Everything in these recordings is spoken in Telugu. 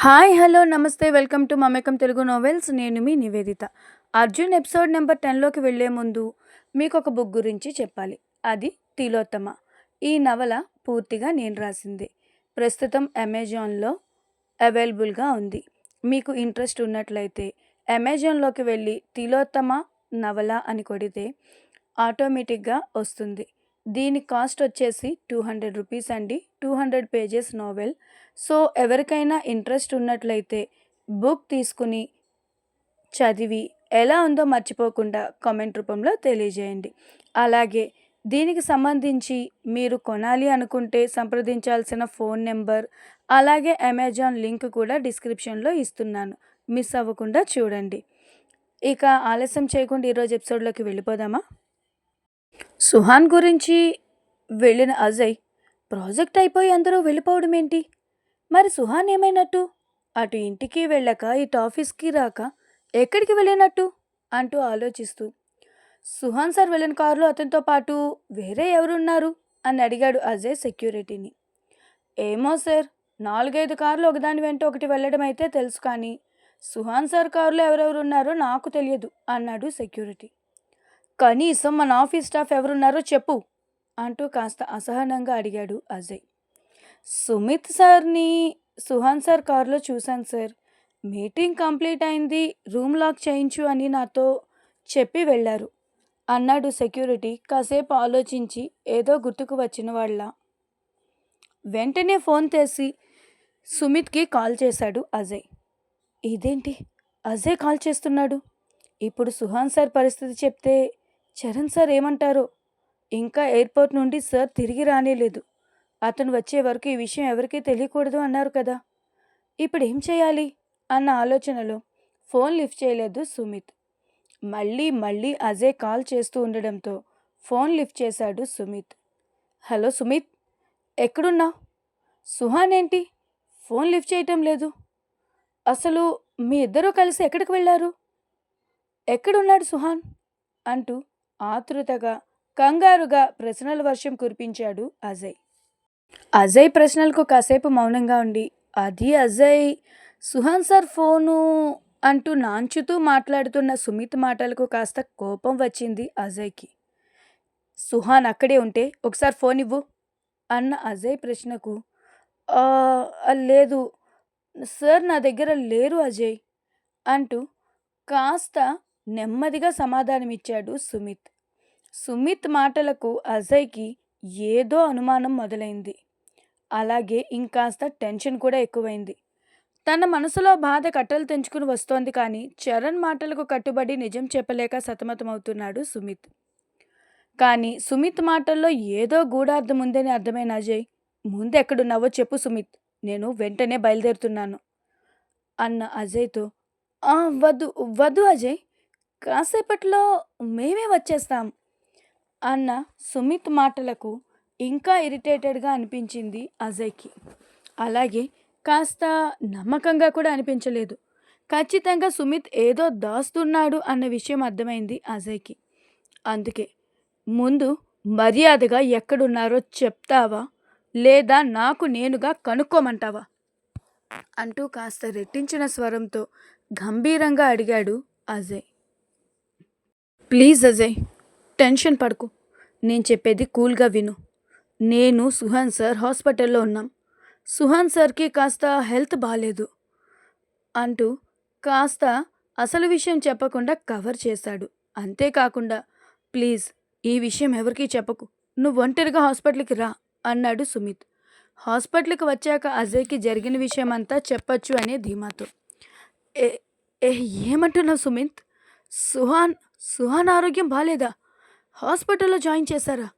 హాయ్ హలో నమస్తే welcome to Mamekam Telugu novels. నేను మీ నివేదిత. అర్జున్ ఎపిసోడ్ నెంబర్ టెన్లోకి వెళ్ళే ముందు మీకు ఒక బుక్ గురించి చెప్పాలి. అది తిలోత్తమ. ఈ నవల పూర్తిగా నేను రాసింది. ప్రస్తుతం అమెజాన్లో అవైలబుల్గా ఉంది. మీకు ఇంట్రెస్ట్ ఉన్నట్లయితే అమెజాన్లోకి వెళ్ళి తిలోత్తమ నవల అని కొడితే ఆటోమేటిక్గా వస్తుంది. దీని కాస్ట్ వచ్చేసి టూ హండ్రెడ్ రూపీస్ అండి. Two hundred pages novel. So ఎవరికైనా ఇంట్రెస్ట్ ఉన్నట్లయితే బుక్ తీసుకుని చదివి ఎలా ఉందో మర్చిపోకుండా కామెంట్ రూపంలో తెలియజేయండి. అలాగే దీనికి సంబంధించి మీరు కొనాలి అనుకుంటే సంప్రదించాల్సిన ఫోన్ నెంబర్ అలాగే అమెజాన్ లింక్ కూడా డిస్క్రిప్షన్లో ఇస్తున్నాను. మిస్ అవ్వకుండా చూడండి. ఇక ఆలస్యం చేయకుండా ఈరోజు ఎపిసోడ్లోకి వెళ్ళిపోదామా? సుహాన్ గురించి వెళ్ళిన అజయ్ ప్రాజెక్ట్ అయిపోయి అందరూ వెళ్ళిపోవడం ఏంటి? మరి సుహాన్ ఏమైనట్టు? అటు ఇంటికి వెళ్ళక ఇటు ఆఫీస్కి రాక ఎక్కడికి వెళ్ళినట్టు? అంటూ ఆలోచిస్తూ. సుహాన్ సార్ వెళ్ళిన కారులో అతనితో పాటు వేరే ఎవరున్నారు? అని అడిగాడు అజయ్ సెక్యూరిటీని. ఏమో సార్ నాలుగైదు కార్లు ఒకదాని వెంట ఒకటి వెళ్ళడం అయితే తెలుసు కానీ సుహాన్ సార్ కారులో ఎవరెవరు ఉన్నారో నాకు తెలియదు అన్నాడు సెక్యూరిటీ. కనీసం మన ఆఫీస్ స్టాఫ్ ఎవరున్నారో చెప్పు అంటూ కాస్త అసహనంగా అడిగాడు అజయ్. సుమిత్ సార్ని సుహాన్ సార్ కారులో చూశాను సార్. మీటింగ్ కంప్లీట్ అయింది రూమ్ లాక్ చేయించు అని నాతో చెప్పి వెళ్ళారు అన్నాడు సెక్యూరిటీ కాసేపు ఆలోచించి ఏదో గుర్తుకు వచ్చిన వాళ్ళ. వెంటనే ఫోన్ చేసి సుమిత్కి కాల్ చేశాడు అజయ్. ఇదేంటి? అజయ్ కాల్ చేస్తున్నాడు? ఇప్పుడు సుహాన్ సార్ పరిస్థితి చెప్తే చరణ్ సార్ ఏమంటారో? ఇంకా ఎయిర్పోర్ట్ నుండి సార్ తిరిగి రానేలేదు. అతను వచ్చే వరకు ఈ విషయం ఎవరికీ తెలియకూడదు అన్నారు కదా. ఇప్పుడు ఏం చేయాలి? అన్న ఆలోచనలో ఫోన్ లిఫ్ట్ చేయలేదు సుమిత్. మళ్ళీ మళ్ళీ అజయ్ కాల్ చేస్తూ ఉండడంతో ఫోన్ లిఫ్ట్ చేశాడు సుమిత్. హలో సుమిత్ ఎక్కడున్నా? సుహాన్ ఏంటి? ఫోన్ లిఫ్ట్ చేయటం లేదు. అసలు మీ ఇద్దరూ కలిసి ఎక్కడికి వెళ్ళారు? ఎక్కడున్నాడు సుహాన్? అంటూ ఆతృతగా కంగారుగా ప్రశ్నల వర్షం కురిపించాడు అజయ్. అజయ్ ప్రశ్నలకు కాసేపు మౌనంగా ఉండి అది అజయ్ సుహాన్ సార్ ఫోను అంటూ నాంచుతూ మాట్లాడుతున్న సుమిత్ మాటలకు కాస్త కోపం వచ్చింది అజయ్కి. సుహాన్ అక్కడే ఉంటే ఒకసారి ఫోన్ ఇవ్వు అన్న అజయ్ ప్రశ్నకు. లేదు సార్ నా దగ్గర లేరు అజయ్ అంటూ కాస్త నెమ్మదిగా సమాధానమిచ్చాడు సుమిత్. సుమిత్ మాటలకు అజయ్కి ఏదో అనుమానం మొదలైంది. అలాగే ఇంకాస్త టెన్షన్ కూడా ఎక్కువైంది. తన మనసులో బాధ కట్టలు తెంచుకుని వస్తోంది కానీ చరణ్ మాటలకు కట్టుబడి నిజం చెప్పలేక సతమతమవుతున్నాడు సుమిత్. కానీ సుమిత్ మాటల్లో ఏదో గూఢార్థం ఉందని అర్థమైన అజయ్. ముందు ఎక్కడున్నావో చెప్పు సుమిత్. నేను వెంటనే బయలుదేరుతున్నాను. అన్న అజయ్తో వద్దు వద్దు అజయ్. కాసేపట్లో మేమే వచ్చేస్తాం అన్న సుమిత్ మాటలకు ఇంకా ఇరిటేటెడ్గా అనిపించింది అజయ్కి. అలాగే కాస్త నమ్మకంగా కూడా అనిపించలేదు. ఖచ్చితంగా సుమిత్ ఏదో దాస్తున్నాడు అన్న విషయం అర్థమైంది అజయ్కి. అందుకే ముందు మర్యాదగా ఎక్కడున్నారో చెప్తావా? లేదా నాకు నేనుగా కనుక్కోమంటావా? అంటూ కాస్త రెట్టించిన స్వరంతో గంభీరంగా అడిగాడు అజయ్. ప్లీజ్ అజయ్ టెన్షన్ పడకు. నేను చెప్పేది కూల్గా విను. నేను సుహాన్ సార్ హాస్పిటల్లో ఉన్నాం. సుహాన్ సార్కి కాస్త హెల్త్ బాగాలేదు అంటూ కాస్త అసలు విషయం చెప్పకుండా కవర్ చేశాడు. అంతేకాకుండా ప్లీజ్ ఈ విషయం ఎవరికీ చెప్పకు. నువ్వు ఒంటరిగా హాస్పిటల్కి రా అన్నాడు సుమిత్. హాస్పిటల్కి వచ్చాక అజయ్కి జరిగిన విషయం అంతా చెప్పచ్చు అనే ధీమాతో. ఏ ఏమంటున్నావు సుమిత్? సుహాన్ సుహాన్ ఆరోగ్యం బాగాలేదా హాస్పిటల్లో జాయిన్ చేశారా?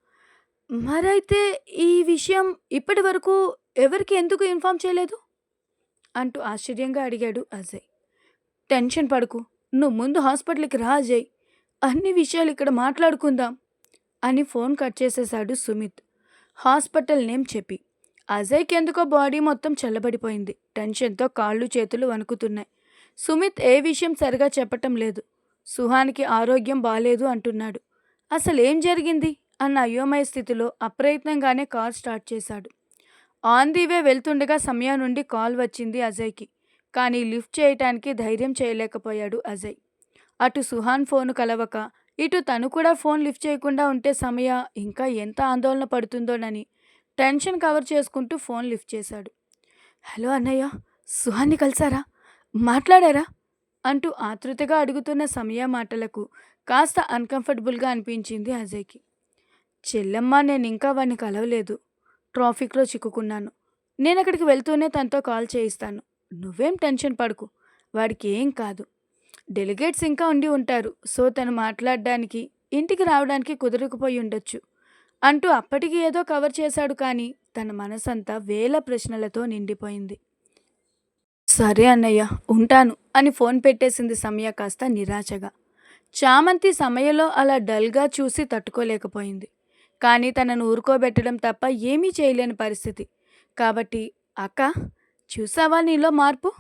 మరైతే ఈ విషయం ఇప్పటి వరకు ఎవరికి ఎందుకు ఇన్ఫామ్ చేయలేదు? అంటూ ఆశ్చర్యంగా అడిగాడు అజయ్. టెన్షన్ పడకు నువ్వు ముందు హాస్పిటల్కి రా అజయ్. అన్ని విషయాలు ఇక్కడ మాట్లాడుకుందాం అని ఫోన్ కట్ చేసేశాడు సుమిత్. హాస్పిటల్ నేమ్ చెప్పి. అజయ్కి ఎందుకో బాడీ మొత్తం చల్లబడిపోయింది. టెన్షన్తో కాళ్ళు చేతులు వణుకుతున్నాయి. సుమిత్ ఏ విషయం సరిగా చెప్పటం లేదు. సుహాన్కి ఆరోగ్యం బాలేదు అంటున్నాడు. అసలేం జరిగింది? అన్న అయోమయ స్థితిలో అప్రయత్నంగానే కార్ స్టార్ట్ చేశాడు. ఆన్ ది వే వెళ్తుండగా సమయం నుండి కాల్ వచ్చింది అజయ్కి. కానీ లిఫ్ట్ చేయటానికి ధైర్యం చేయలేకపోయాడు అజయ్. అటు సుహాన్ ఫోను కలవక ఇటు తను కూడా ఫోన్ లిఫ్ట్ చేయకుండా ఉంటే సమయ ఇంకా ఎంత ఆందోళన పడుతుందోనని టెన్షన్ కవర్ చేసుకుంటూ ఫోన్ లిఫ్ట్ చేశాడు. హలో అన్నయ్య సుహాన్ని కలిసారా? మాట్లాడారా? అంటూ ఆతృతగా అడుగుతున్న సమయ మాటలకు కాస్త అన్కంఫర్టబుల్గా అనిపించింది అజయ్కి. చెల్లెమ్మ నేను ఇంకా వాడిని కలవలేదు. ట్రాఫిక్లో చిక్కుకున్నాను. నేను అక్కడికి వెళ్తూనే తనతో కాల్ చేయిస్తాను. నువ్వేం టెన్షన్ పడకు. వాడికి ఏం కాదు. డెలిగేట్స్ ఇంకా ఉండి ఉంటారు. సో తను మాట్లాడడానికి ఇంటికి రావడానికి కుదరకపోయి ఉండొచ్చు అంటూ అప్పటికి ఏదో కవర్ చేశాడు కానీ తన మనసంతా వేల ప్రశ్నలతో నిండిపోయింది. సరే అన్నయ్య ఉంటాను అని ఫోన్ పెట్టేసింది సమయ కాస్త నిరాశగా. చామంతి సమయలో అలా డల్గా చూసి తట్టుకోలేకపోయింది. కానీ తనను ఊరుకోబెట్టడం తప్ప ఏమీ చేయలేని పరిస్థితి. కాబట్టి అక్క చూసావా నీలో మార్పు?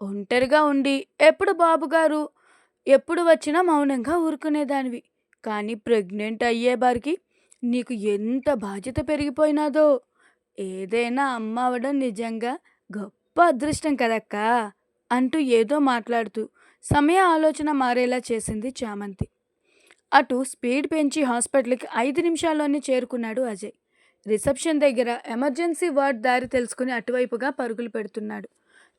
ఒంటరిగా ఉండి ఎప్పుడు బాబుగారు ఎప్పుడు వచ్చినా మౌనంగా ఊరుకునేదానివి. కానీ ప్రెగ్నెంట్ అయ్యేవారికి నీకు ఎంత బాధ్యత పెరిగిపోయినాదో ఏదైనా అమ్మ అవడం నిజంగా గొప్ప అదృష్టం కదక్కా? అంటూ ఏదో మాట్లాడుతూ సమయ ఆలోచన మారేలా చేసింది చామంతి. అటు స్పీడ్ పెంచి హాస్పిటల్కి ఐదు నిమిషాల్లోనే చేరుకున్నాడు అజయ్. రిసెప్షన్ దగ్గర ఎమర్జెన్సీ వార్డ్ దారి తెలుసుకుని అటువైపుగా పరుగులు పెడుతున్నాడు.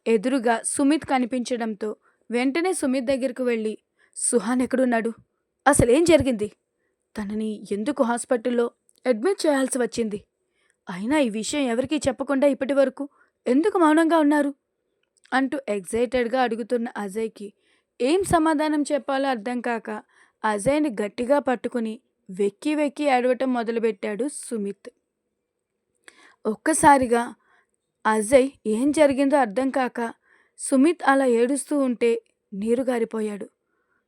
ఎదురుగా సుమిత్ కనిపించడంతో వెంటనే సుమిత్ దగ్గరకు వెళ్ళి సుహాన్ ఎక్కడున్నాడు? అసలేం జరిగింది? తనని ఎందుకు హాస్పిటల్లో అడ్మిట్ చేయాల్సి వచ్చింది? అయినా ఈ విషయం ఎవరికీ చెప్పకుండా ఇప్పటి వరకు ఎందుకు మౌనంగా ఉన్నారు? అంటూ ఎగ్జైటెడ్గా అడుగుతున్న అజయ్కి ఏం సమాధానం చెప్పాలో అర్థం కాక అజయ్ని గట్టిగా పట్టుకుని వెక్కి వెక్కి ఏడవటం మొదలుపెట్టాడు సుమిత్. ఒక్కసారిగా అజయ్ ఏం జరిగిందో అర్థం కాక సుమిత్ అలా ఏడుస్తూ ఉంటే నీరు గారిపోయాడు.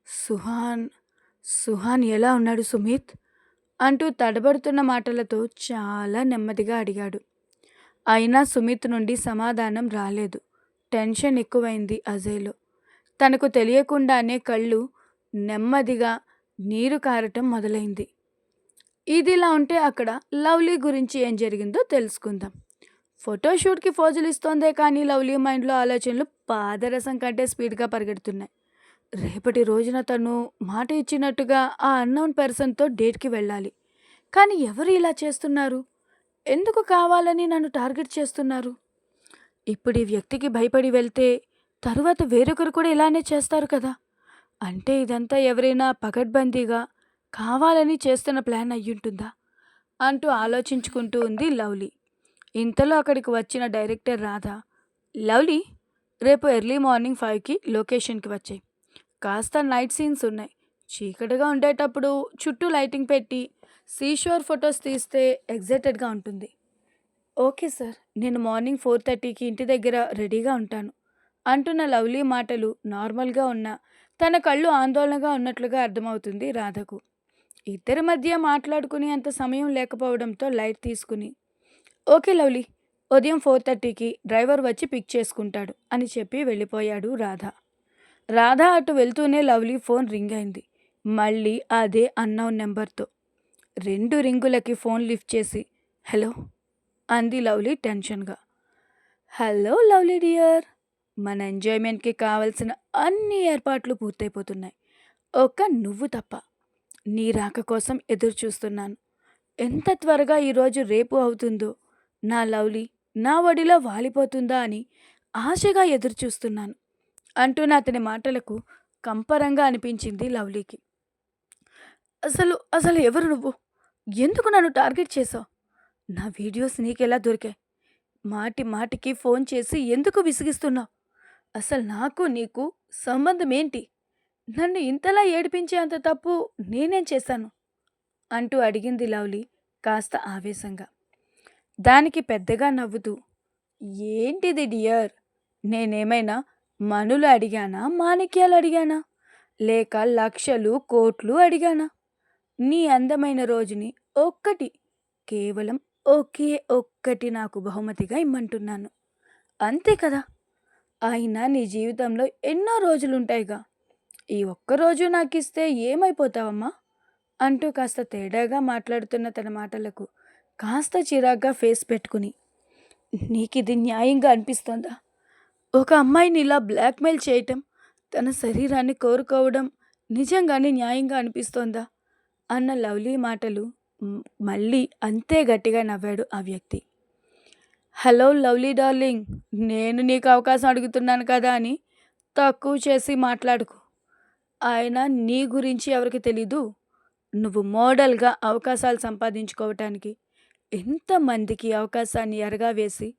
సుహాన్ సుహాన్ ఎలా ఉన్నాడు సుమిత్? అంటూ తడబడుతున్న మాటలతో చాలా నెమ్మదిగా అడిగాడు. అయినా సుమిత్ నుండి సమాధానం రాలేదు. టెన్షన్ ఎక్కువైంది అజయ్లో. తనకు తెలియకుండానే కళ్ళు నెమ్మదిగా నీరు కారటం మొదలైంది. ఇదిలా ఉంటే అక్కడ లవ్లీ గురించి ఏం జరిగిందో తెలుసుకుందాం. ఫోటోషూట్కి ఫోజులు ఇస్తోందే కానీ లవ్లీ మైండ్లో ఆలోచనలు పాదరసం కంటే స్పీడ్గా పరిగెడుతున్నాయి. రేపటి రోజున తను మాట ఇచ్చినట్టుగా ఆ అన్నౌన్ పర్సన్తో డేట్కి వెళ్ళాలి. కానీ ఎవరు ఇలా చేస్తున్నారు? ఎందుకు కావాలని నన్ను టార్గెట్ చేస్తున్నారు? ఇప్పుడు ఈ వ్యక్తికి భయపడి వెళ్తే తరువాత వేరొకరు కూడా ఇలానే చేస్తారు కదా. అంటే ఇదంతా ఎవరైనా పకడ్బందీగా కావాలని చేస్తున్న ప్లాన్ అయ్యుంటుందా? అంటూ ఆలోచించుకుంటూ ఉంది లవ్లీ. ఇంతలో అక్కడికి వచ్చిన డైరెక్టర్ రాధా లవ్లీ రేపు ఎర్లీ మార్నింగ్ ఫైవ్కి లొకేషన్కి వచ్చాయి. కాస్త నైట్ సీన్స్ ఉన్నాయి. చీకటిగా ఉండేటప్పుడు చుట్టూ లైటింగ్ పెట్టి సీషోర్ ఫొటోస్ తీస్తే ఎగ్జైటెడ్గా ఉంటుంది. ఓకే సార్ నేను మార్నింగ్ ఫోర్ థర్టీకి ఇంటి దగ్గర రెడీగా ఉంటాను. అంటున్న లవ్లీ మాటలు నార్మల్గా ఉన్న తన కళ్ళు ఆందోళనగా ఉన్నట్లుగా అర్థమవుతుంది రాధకు. ఇద్దరి మధ్య మాట్లాడుకునే అంత సమయం లేకపోవడంతో లైట్ తీసుకుని ఓకే లవ్లీ ఉదయం ఫోర్ థర్టీకి డ్రైవర్ వచ్చి పిక్ చేసుకుంటాడు అని చెప్పి వెళ్ళిపోయాడు రాధ. రాధ అటు వెళ్తూనే లవ్లీ ఫోన్ రింగ్ అయింది. మళ్ళీ అదే అన్నౌన్ నెంబర్తో. రెండు రింగులకి ఫోన్ లిఫ్ట్ చేసి హలో అంది లవ్లీ టెన్షన్గా. హలో లవ్లీ డియర్ మన ఎంజాయ్మెంట్కి కావలసిన అన్ని ఏర్పాట్లు పూర్తయిపోతున్నాయి. ఒక నువ్వు తప్ప నీ రాక కోసం ఎదురు చూస్తున్నాను ఎంత త్వరగా ఈరోజు రేపు అవుతుందో నా లవ్లీ నా ఒడిలో వాలిపోతుందా అని ఆశగా ఎదురు చూస్తున్నాను నా అతని మాటలకు కంపరంగా అనిపించింది లవ్లీకి. అసలు అసలు ఎవరు నువ్వు? ఎందుకు నన్ను టార్గెట్ చేసావు నా వీడియోస్ నీకెలా దొరికాయి? మాటి మాటికి ఫోన్ చేసి ఎందుకు విసిగిస్తున్నావు? అసలు నాకు నీకు సంబంధం ఏంటి? నన్ను ఇంతలా ఏడిపించే అంత తప్పు నేనేం చేశాను? అంటూ అడిగింది లవ్లీ కాస్త ఆవేశంగా. దానికి పెద్దగా నవ్వుతూ ఏంటిది డియర్? నేనేమైనా మనులు అడిగానా? మాణిక్యాలు అడిగానా? లేక లక్షలు కోట్లు అడిగానా? నీ అందమైన రోజుని ఒక్కటి కేవలం ఒకే ఒక్కటి నాకు బహుమతిగా ఇమ్మంటున్నాను. అంతే కదా? అయినా నీ జీవితంలో ఎన్నో రోజులుంటాయిగా. ఈ ఒక్కరోజు నాకు ఇస్తే ఏమైపోతావమ్మా? అంటూ కాస్త తేడాగా మాట్లాడుతున్న తన మాటలకు కాస్త చిరాగ్గా ఫేస్ పెట్టుకుని. నీకు ఇది న్యాయంగా అనిపిస్తోందా? ఒక అమ్మాయిని ఇలా బ్లాక్మెయిల్ చేయటం తన శరీరాన్ని కోరుకోవడం నిజంగానే న్యాయంగా అనిపిస్తోందా? అన్న లవ్లీ మాటలు మళ్ళీ అంతే గట్టిగా నవ్వాడు ఆ వ్యక్తి. హలో లవ్లీ డార్లింగ్ నేను నీకు అవకాశం అడుగుతున్నాను కదా అని తక్కువ చేసి మాట్లాడుకు. ఆయన నీ గురించి ఎవరికి తెలీదు? నువ్వు మోడల్గా అవకాశాలు సంపాదించుకోవటానికి ఎంతమందికి అవకాశాన్ని ఎరగా వేసి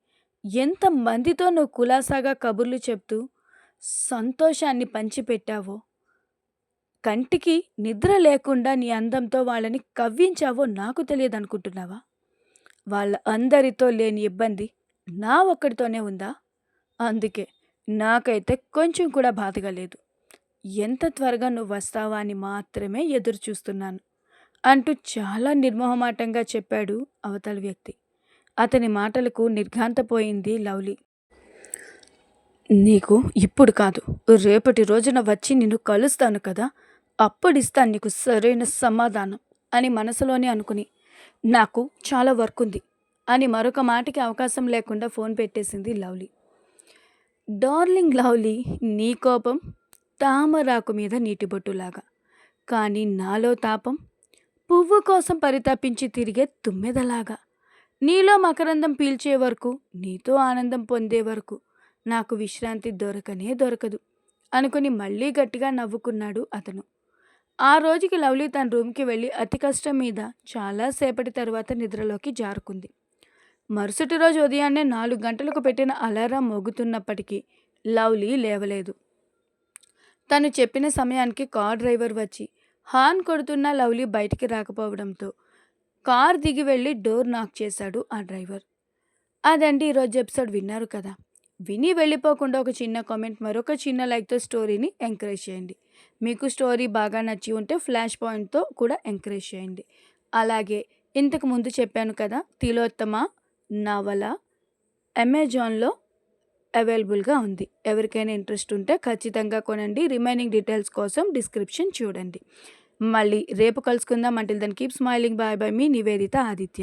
ఎంతమందితో నువ్వు కులాసాగా కబుర్లు చెప్తూ సంతోషాన్ని పంచిపెట్టావో? కంటికి నిద్ర లేకుండా నీ అందంతో వాళ్ళని కవ్వించావో నాకు తెలియదు అనుకుంటున్నావా వాళ్ళ అందరితో లేని ఇబ్బంది నా ఒక్కడితోనే ఉందా? అందుకే నాకైతే కొంచెం కూడా బాధగా లేదు. ఎంత త్వరగా నువ్వు వస్తావా అని మాత్రమే ఎదురు చూస్తున్నాను అంటూ చాలా నిర్మోహమాటంగా చెప్పాడు అవతల వ్యక్తి. అతని మాటలకు నిర్ఘాంతపోయింది లవ్లీ. నీకు ఇప్పుడు కాదు రేపటి రోజున వచ్చి నిన్ను కలుస్తాను కదా? అప్పుడు ఇస్తాను నీకు సరైన సమాధానం అని మనసులోనే అనుకుని నాకు చాలా వర్క్ ఉంది అని మరొక మాటకి అవకాశం లేకుండా ఫోన్ పెట్టేసింది లవ్లీ. డార్లింగ్ లవ్లీ నీ కోపం తామరాకు మీద నీటిబొట్టులాగా. కానీ నాలో తాపం పువ్వు కోసం పరితపించి తిరిగే తుమ్మెదలాగా. నీలో మకరందం పీల్చే వరకు నీతో ఆనందం పొందే వరకు నాకు విశ్రాంతి దొరకనే దొరకదు అనుకుని మళ్ళీ గట్టిగా నవ్వుకున్నాడు అతను. ఆ రోజుకి లవ్లీ తన రూమ్కి వెళ్ళి అతి కష్టం మీద చాలాసేపటి తర్వాత నిద్రలోకి జారుకుంది. మరుసటి రోజు ఉదయాన్నే నాలుగు గంటలకు పెట్టిన అలారం మోగుతున్నప్పటికీ లవ్లీ లేవలేదు. తను చెప్పిన సమయానికి కార్ డ్రైవర్ వచ్చి హార్న్ కొడుతున్న లవ్లీ బయటికి రాకపోవడంతో కార్ దిగి వెళ్ళి డోర్ నాక్ చేశాడు ఆ డ్రైవర్. అదండి ఈరోజు ఎపిసోడ్ విన్నారు కదా. విని వెళ్ళిపోకుండా ఒక చిన్న కామెంట్ మరొక చిన్న లైక్తో స్టోరీని ఎంకరేజ్ చేయండి. మీకు స్టోరీ బాగా నచ్చి ఉంటే ఫ్లాష్ పాయింట్తో కూడా ఎంకరేజ్ చేయండి. అలాగే ఇంతకు ముందు చెప్పాను కదా తిలోత్తమ నవల అమెజాన్లో అవైలబుల్గా ఉంది. ఎవరికైనా ఇంట్రెస్ట్ ఉంటే ఖచ్చితంగా కొనండి. రిమైనింగ్ డీటెయిల్స్ కోసం డిస్క్రిప్షన్ చూడండి. మళ్ళీ రేపు కలుసుకుందాం. అంటే దాన్ని కీప్ స్మైలింగ్ బాయ్ బై మీ నివేదిత ఆదిత్య.